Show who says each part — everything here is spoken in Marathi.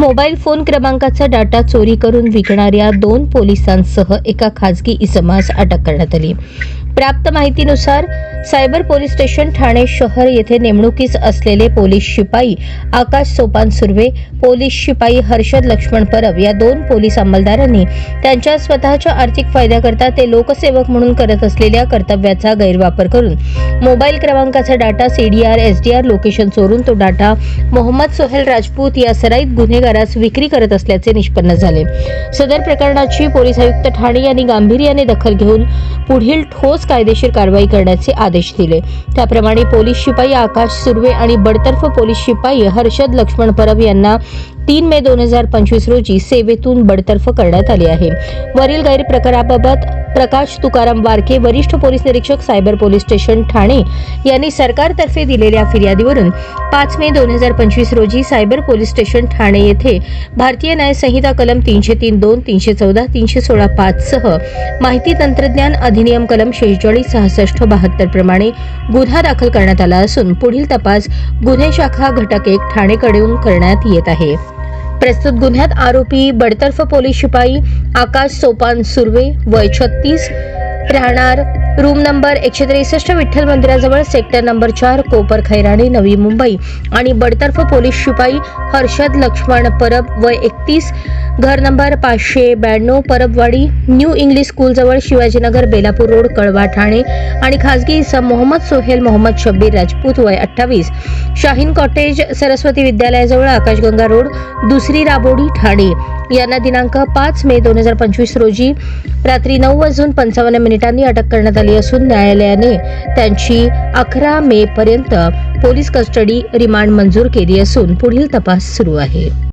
Speaker 1: मोबाईल फोन क्रमांकाचा डाटा चोरी करून विकणाऱ्या दोन पोलिसांसह एका खाजगी इसमास अटक करण्यात आली. प्राप्त माहितीनुसार सायबर पोलीस स्टेशन ठाणे शहर येथे नेमणुकीस असलेले पोलीस शिपाई आकाश सोपान सुर्वे पोलीस शिपाई हर्षद लक्ष्मण परब या दोन पोलीस अंमलदारांनी त्यांच्या स्वतःच्या आर्थिक फायद्याकरता ते लोकसेवक म्हणून करत असलेल्या कर्तव्याचा गैरवापर करून मोबाईल क्रमांकाचा डाटा सीडीआर एसडीआर लोकेशन चोरून तो डाटा मोहम्मद सोहेल राजपूत या सराईत गुन्हेगार गुन्हेगारास विक्री करत असल्याचे निष्पन्न झाले. सदर प्रकरणाची पोलीस आयुक्त ठाणे यांनी गांभीर्याने दखल घेऊन पुढील ठोस कायदेशीर कारवाई करण्याचे आदेश दिले. त्याप्रमाणे पोलीस शिपाई आकाश सुर्वे आणि बडतर्फ पोलीस शिपाई हर्षद लक्ष्मण परब यांना तीन मे दोन हजार पंचवीस रोजी सेवेतून बडतर्फ करण्यात आली आहे. वरील गैरप्रकाराबाबत प्रकाश तुकाराम वारके वरिष्ठ पोलीस निरीक्षक सायबर पोलीस स्टेशन ठाणे यांनी सरकारतर्फे दिलेल्या फिर्यादीवरून पाच मे दोन हजार पंचवीस रोजी सायबर पोलीस स्टेशन ठाणे येथे भारतीय न्यायसंहिता कलम तीनशे तीन दोन तीनशे चौदा तीनशे सोळा पाच सह माहिती तंत्रज्ञान अधिनियम कलम शेहेचाळीस सहासष्ट बहात्तर प्रमाणे गुन्हा दाखल करण्यात आला असून पुढील तपास गुन्हे शाखा घटक एक ठाणेकडून करण्यात येत आहे. प्रस्तुत गुन्ह्यात आरोपी बडतर्फ पोलीस शिपाई आकाश सोपान सुर्वे वय छत्तीस राहणार रूम नंबर एकशे त्रेसष्ट विठ्ठल मंदिराजवळ सेक्टर नंबर चार कोपर खैराणे नवी मुंबई. आणि बडतर्फ पोलीस शिपाई हर्षद लक्ष्मण परब वय एकतीस घर नंबर पाचशे ब्याण्णव परबवाडी न्यू इंग्लिश स्कूलजवळ शिवाजीनगर बेलापूर रोड कळवा ठाणे. आणि खासगी इसम मोहम्मद सोहेल मोहम्मद शब्बीर राजपूत वय अठ्ठावीस. शाहीन कॉटेज सरस्वती विद्यालयाजवळ आकाशगंगा रोड दुसरी राबोडी ठाणे. यांना दिनांक पाच मे दोन हजार पंचवीस रोजी रात्री नऊ वाजून पंचावन्न मिनिटांनी अटक करण्यात आली असून न्यायालयाने त्यांची अकरा मे पर्यंत पोलीस कस्टडी रिमांड मंजूर केली असून पुढील तपास सुरू आहे.